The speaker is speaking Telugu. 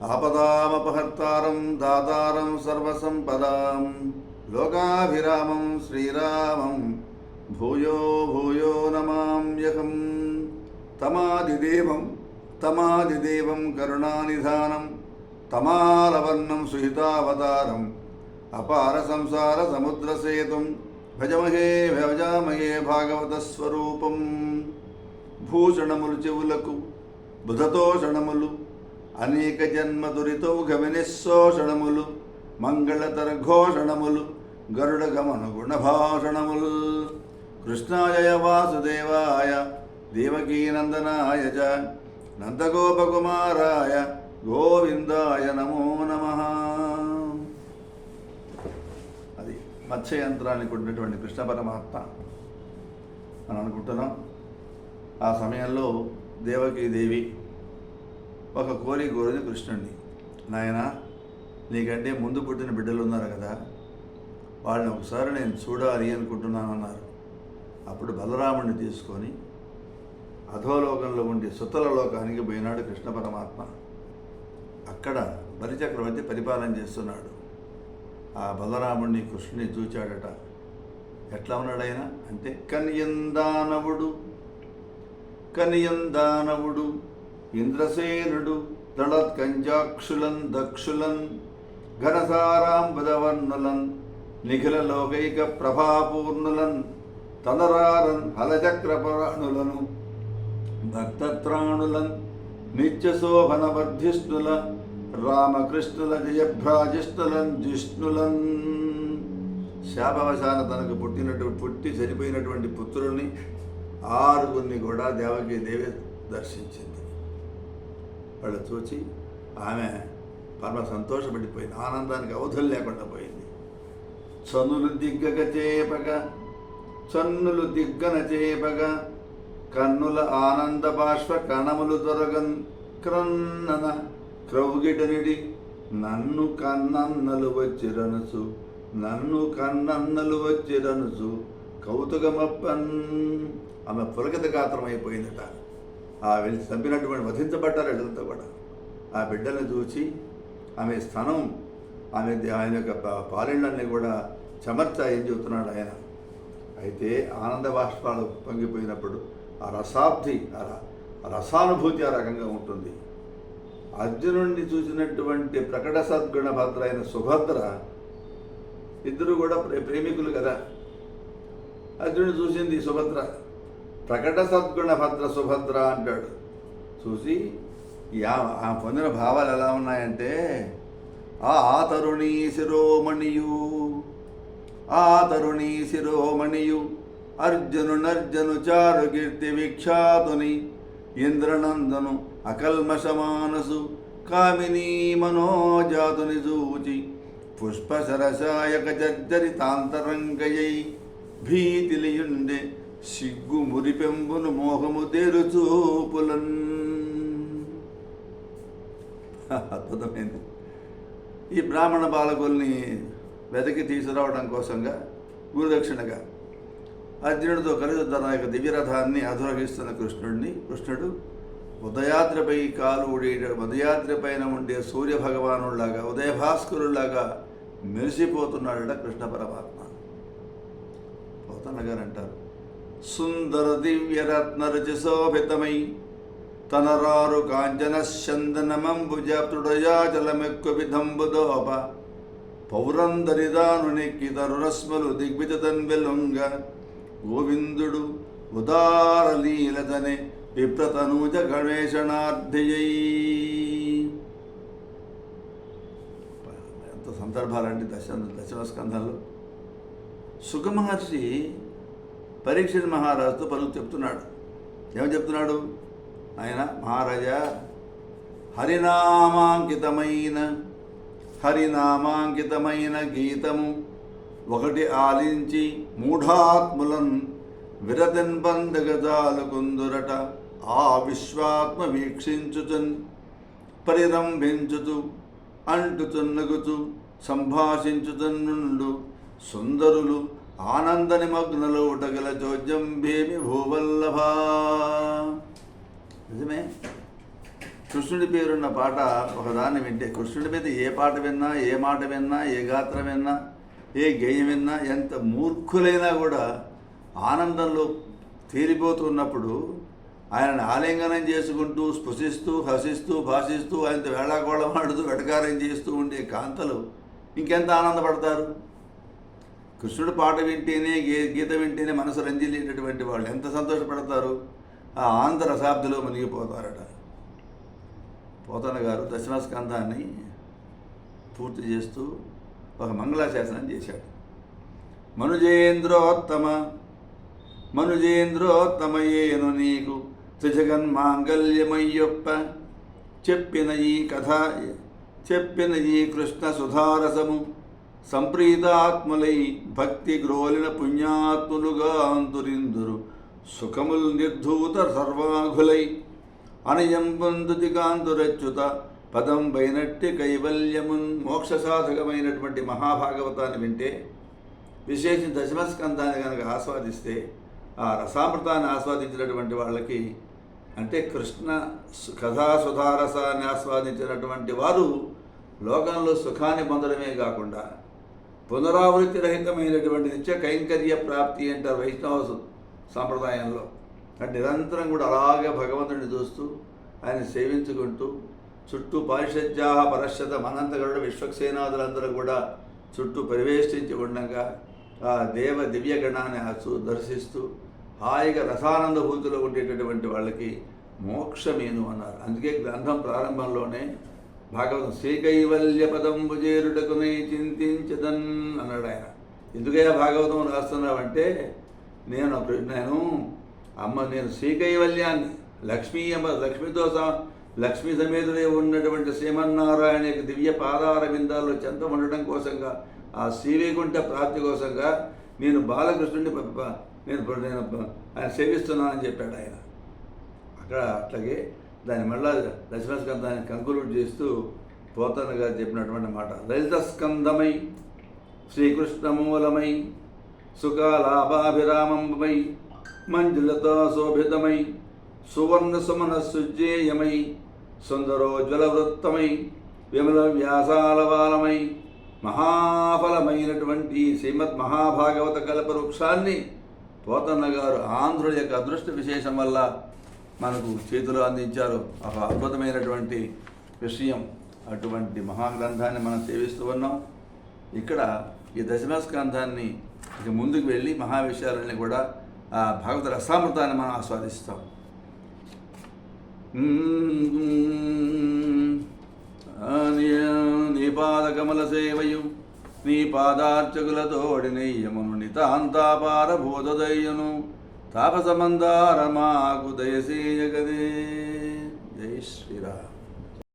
ఆపదామపహర్తారం దాతారం సర్వసంపదాం లోకాభిరామం శ్రీరామం భూయో భూయో నమామ్యహం తమాదిదేవం తమాదిదేవం కరుణానిధానం తమాలవర్ణం సుహితావతారం అపార సంసార సముద్రసేతుం భజమహే భజామహే భాగవత స్వరూపం భూషణములు చెవులకు బుధతోషణములు అనేక జన్మ దురితౌఘ వినిశోషణములు మంగళతర ఘోషణములు గరుడ గమను గుణభాషణములు కృష్ణాయ వాసుదేవాయ దేవకీనందనాయ చ నందగోపకుమారాయ గోవిందాయ నమో నమ. అది మత్స్యయంత్రానికి ఉన్నటువంటి కృష్ణ పరమాత్మ. అని అనుకుంటున్నాం ఆ సమయంలో దేవకీదేవి ఒక కోరిక కోరింది కృష్ణుడిని. నాయన నీకంటే ముందు పుట్టిన బిడ్డలు ఉన్నారు కదా. వాళ్ళని ఒకసారి నేను చూడాలి అనుకుంటున్నాను అన్నారు అప్పుడు బలరాముడిని తీసుకొని అధోలోకంలో ఉండి సుతల లోకానికి పోయినాడు కృష్ణ పరమాత్మ. అక్కడ బలిచక్రవర్తి పరిపాలన చేస్తున్నాడు. ఆ బలరాముడిని కృష్ణుని చూచాడట. ఎట్లా ఉన్నాడైనా అంటే కనియందానవుడు కనియందానవుడు ఇంద్రసేనుడు దళత్కంజాక్షులన్ దక్షులన్ ఘనసారాంబుధవర్ణులన్ నిఖిల లోకైక ప్రభాపూర్ణులన్ తనరారన్ హలచక్రపరాణులను భక్తత్రాణులన్ నిత్యశోభన వర్ధిష్ణుల రామకృష్ణుల జయభ్రాజిష్ణులన్ జిష్ణులన్. శాపవశాన తనకు పుట్టినటువంటి పుట్టి చనిపోయినటువంటి పుత్రుల్ని ఆరుగురిని కూడా దేవకీ దేవి దర్శించింది. వాళ్ళు చూచి ఆమె పరమ సంతోషపడిపోయింది. ఆనందానికి అవధులు లేకుండా పోయింది. చనులు దిగ్గగ చేపక చన్నులు దిగ్గన చేపక కన్నుల ఆనంద బాష్ప కణములు దొరగన్ క్రన్నన క్రౌగిటనిడి నన్ను కన్నన్నలు వచ్చిరనుసు నన్ను కన్నన్నలు వచ్చిరనుసు కౌతుకమప్పన్ ఆమె పులకిత గాత్రం అయిపోయిందట ఆ వెళ్ళి చంపినటువంటి వధించబడ్డారు వీళ్ళంతా కూడా ఆ బిడ్డల్ని చూచి ఆమె స్థనం ఆమె ఆయన యొక్క పాలెండల్ని కూడా చెమర్చాయని చెబుతున్నాడు ఆయన? అయితే ఆనంద బాష్పాలు పొంగిపోయినప్పుడు ఆ రసాబ్ది ఆ రసానుభూతి ఆ రకంగా ఉంటుంది. అర్జునుడిని చూసినటువంటి ప్రకట సద్గుణభద్ర అయిన సుభద్ర ఇద్దరు కూడా ప్రే- ప్రేమికులు కదా? అర్జునుడు చూసింది సుభద్ర. ప్రకట సద్గుణ భద్ర సుభద్ర అంటాడు. చూసి ఆ- ఆ పొందిన భావాలు ఎలా ఉన్నాయంటే ఆ తరుణీ శిరోమణియు ఆ తరుణీ శిరోమణియు అర్జునునర్జను చారు కీర్తి విఖ్యాతుని ఇంద్రనందను అకల్మషమానసు కామినీ మనోజాతుని చూచి పుష్పసరసాయక జర్జరితాంతరంగయై భీతిలియుండే సిగ్గు మురిపెంబును మోహము తెరుచూపులన్ అద్భుతమైంది. ఈ బ్రాహ్మణ బాలకుల్ని వెతకి తీసుకురావడం కోసంగా గురుదక్షిణగా అర్జునుడితో కలిసి తన యొక్క దివ్యరథాన్ని అధోగిస్తున్న కృష్ణుడిని కృష్ణుడు ఉదయాద్రిపై కాలు ఉడే ఉదయాద్రి పైన ఉండే సూర్య భగవానుడిలాగా ఉదయభాస్కరులాగా మెరిసిపోతున్నాడట కృష్ణ పరమాత్మ. పోతన్నగారు అంటారు సుందర దివ్యరత్న తనరారు కాంచన చందనమంబుజాతుడయాచలమెక్కు విధంబుదోప పౌరందరిదానునికి తరురస్మలు దిగ్విజతన్ వెలుంగ గోవిందుడు ఉదారలీలతనే విప్రతనూజ గణేశనార్థియై ఎంత సందర్భాలంటే దశ దశమ స్కంధంలో సుఖమహర్షి పరీక్ష మహారాజుతో పలుకు చెప్తున్నాడు. ఏమని చెప్తున్నాడు? ఆయన మహారాజా హరినామాంకితమైన హరినామాంకితమైన గీతము ఒకటి ఆలించి మూఢాత్ములన్ విరతిన్బంధగజాలకుందురట ఆ విశ్వాత్మ వీక్షించుచున్ పరిరంభించుచు అంటుచున్నగుచు సంభాషించుచున్నుండు సుందరులు ఆనంద నిమగ్నలో ఉటగల చోద్యం భేమి భూవల్లభ. నిజమే? కృష్ణుడి పేరున్న పాట ఒకదాన్ని వింటే కృష్ణుడి మీద ఏ పాట విన్నా ఏ మాట విన్నా ఏ గాత్రం విన్నా ఏ గేయం విన్నా ఎంత మూర్ఖులైనా కూడా ఆనందంలో తీరిపోతున్నప్పుడు ఆయనను ఆలింగనం చేసుకుంటూ స్పృశిస్తూ హసిస్తూ భాషిస్తూ ఆయనతో వేళాకోళం ఆడుతూ వెటకారం చేస్తూ ఉండే కాంతలు ఇంకెంత ఆనందపడతారు? కృష్ణుడు పాట వింటేనే గే గీత వింటేనే మనసు రంజిల్లేటటువంటి వాళ్ళు ఎంత సంతోషపడతారు? ఆ ఆంధ్ర రసాబ్దిలో మునిగిపోతారట. పోతన గారు దశమస్కంధాన్ని పూర్తి చేస్తూ ఒక మంగళాశాసనం చేశాడు. మనుజేంద్రోత్తమ మనుజేంద్రోత్తమయేను నీకు త్రిజగన్మాంగల్యమయ్యొప్ప చెప్పిన ఈ కథ చెప్పిన ఈ కృష్ణ సుధారసము సంప్రీతాత్ములై భక్తి గ్రోలిన పుణ్యాత్ములుగా అంతురిందురు. సుఖముల్ నిర్ధూత సర్వాఘులై అనయంబందుతి కాంతురచ్యుత పదం పైనట్టి కైవల్యమున్ మోక్ష సాధకమైనటువంటి మహాభాగవతాన్ని వింటే విశేష దశమస్కంధాన్ని కనుక ఆస్వాదిస్తే ఆ రసామృతాన్ని ఆస్వాదించినటువంటి వాళ్ళకి అంటే కృష్ణ సు- కథా సుధారసాన్ని ఆస్వాదించినటువంటి వారు లోకంలో సుఖాన్ని పొందడమే కాకుండా పునరావృత్తి రహితమైనటువంటి నిత్య కైంకర్య ప్రాప్తి అంటారు వైష్ణవ సాంప్రదాయంలో. అంటే నిరంతరం కూడా అలాగే భగవంతుడిని చూస్తూ ఆయన సేవించుకుంటూ చుట్టూ పారిషజ్యాహ పరశ్యత మనంతగరుడు విశ్వక్సేనాదులందరూ కూడా చుట్టూ పరివేష్టించి ఉండగా ఆ దేవ దివ్యగణాన్ని ఆ చూ- దర్శిస్తూ హాయిగా రసానందభూతిలో ఉండేటటువంటి వాళ్ళకి మోక్షమేను అన్నారు. అందుకే గ్రంథం ప్రారంభంలోనే భాగవతం శ్రీకైవల్య పదంబు చేరుటకునే చింతించదన్ అన్నాడు ఆయన. ఎందుకయ్యా భాగవతం రాస్తున్నావంటే నేను నేను అమ్మ నేను శ్రీకైవల్యాన్ని లక్ష్మీ అమ్మ లక్ష్మీతో లక్ష్మీ సమేతుడే ఉన్నటువంటి శ్రీమన్నారాయణ యొక్క దివ్య పాదార బిందాల్లో చెంత ఉండటం కోసంగా ఆ శ్రీవైకుంఠ ప్రాప్తి కోసంగా నేను బాలకృష్ణుడిని నేను నేను ఆయన సేవిస్తున్నానని చెప్పాడు ఆయన. అక్కడ అట్లాగే దాని మళ్ళా దశమ స్కందాన్ని కంక్లూడ్ చేస్తూ పోతన్న గారు చెప్పినటువంటి మాట. లలిత స్కందమై శ్రీకృష్ణమూలమై సుఖాలాభాభిరామంబమై మంజులతో శోభితమై సువర్ణ సుమన సుజ్జేయమై సుందరోజ్వలవృత్తమై విమల వ్యాసాలవాలమై మహాఫలమైనటువంటి శ్రీమద్ మహాభాగవత కల్పవృక్షాన్ని పోతన్న గారు ఆంధ్రుల యొక్క అదృష్ట విశేషం వల్ల మనకు చేతిలో అందించారు. ఒక అద్భుతమైనటువంటి విషయం. అటువంటి మహాగ్రంథాన్ని మనం సేవిస్తూ ఉన్నాం. ఇక్కడ ఈ దశమస్కంధాన్ని ఇక ముందుకు వెళ్ళి మహా కూడా ఆ భగవత రసామృతాన్ని మనం ఆస్వాదిస్తాం. నీ పాదకమల సేవయు నీ పాదార్చకులతోడి నెయ్యమును నితాంతాపార భూతదయ్యను దయసే జగదే. జై శ్రీరామ్.